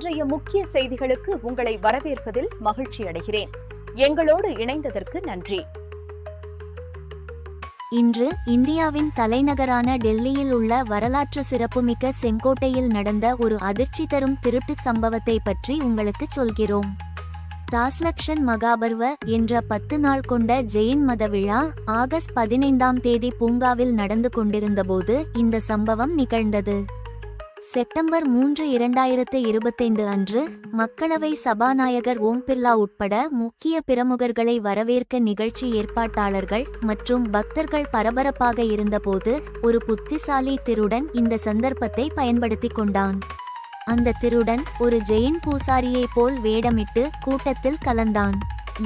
இன்றைய முக்கிய செய்திகளுக்கு உங்களை வரவேற்பதில் மகிழ்ச்சி அடைகிறேன். எங்களோடு இணைந்ததற்கு நன்றி. இன்று இந்தியாவின் தலைநகரான டெல்லியில் உள்ள வரலாற்று சிறப்புமிக்க செங்கோட்டையில் நடந்த ஒரு அதிர்ச்சி தரும் திருட்டுச் சம்பவத்தை பற்றி உங்களுக்கு சொல்கிறோம். தாஸ்லக்ஷன் மகாபர்வ என்ற பத்து நாள் கொண்ட ஜெயின் மத விழா ஆகஸ்ட் பதினைந்தாம் தேதி பூங்காவில் நடந்து கொண்டிருந்தபோது இந்த சம்பவம் நிகழ்ந்தது. செப்டம்பர் மூன்று இரண்டாயிரத்து இருபத்தைந்து அன்று மக்களவை சபாநாயகர் ஓம் பிர்லா உட்பட முக்கிய பிரமுகர்களை வரவேற்க நிகழ்ச்சி ஏற்பாட்டாளர்கள் மற்றும் பக்தர்கள் பரபரப்பாக இருந்தபோது ஒரு புத்திசாலி திருடன் இந்த சந்தர்ப்பத்தை பயன்படுத்திக் கொண்டான். அந்த திருடன் ஒரு ஜெயின் பூசாரியைப் போல் வேடமிட்டு கூட்டத்தில் கலந்தான்.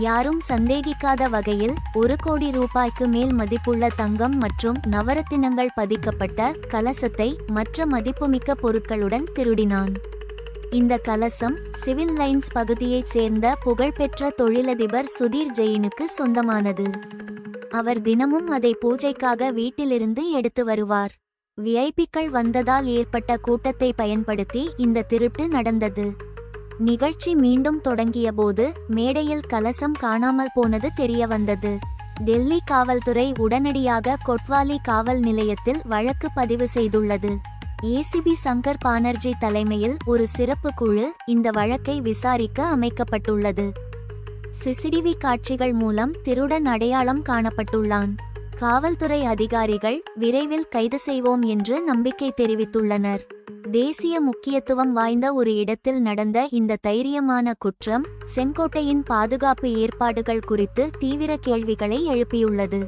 யாரும் சந்தேகிக்காத வகையில் ஒரு கோடி ரூபாய்க்கு மேல் மதிப்புள்ள தங்கம் மற்றும் நவரத்தினங்கள் பதிக்கப்பட்ட கலசத்தை மற்ற மதிப்புமிக்க பொருட்களுடன் திருடினான். இந்த கலசம் சிவில் லைன்ஸ் பகுதியைச் சேர்ந்த புகழ்பெற்ற தொழிலதிபர் சுதீர் ஜெயினுக்கு சொந்தமானது. அவர் தினமும் அதை பூஜைக்காக வீட்டிலிருந்து எடுத்து வருவார். விஐபிக்கள் வந்ததால் ஏற்பட்ட கூட்டத்தை பயன்படுத்தி இந்த திருட்டு நடந்தது. நிகழ்ச்சி மீண்டும் தொடங்கியபோது மேடையில் கலசம் காணாமல் போனது தெரிய வந்தது டெல்லி காவல்துறை உடனடியாக கொட்வாலி காவல் நிலையத்தில் வழக்கு பதிவு செய்துள்ளது. ஏசிபி சங்கர் பானர்ஜி தலைமையில் ஒரு சிறப்பு குழு இந்த வழக்கை விசாரிக்க அமைக்கப்பட்டுள்ளது. சிசிடிவி காட்சிகள் மூலம் திருடன் அடையாளம் காணப்பட்டுள்ளான். காவல்துறை அதிகாரிகள் விரைவில் கைது செய்வோம் என்று நம்பிக்கை தெரிவித்துள்ளனர். தேசிய முக்கியத்துவம் வாய்ந்த ஒரு இடத்தில் நடந்த இந்த தைரியமான குற்றம் செங்கோட்டையின் பாதுகாப்பு ஏற்பாடுகள் குறித்து தீவிர கேள்விகளை எழுப்பியுள்ளது.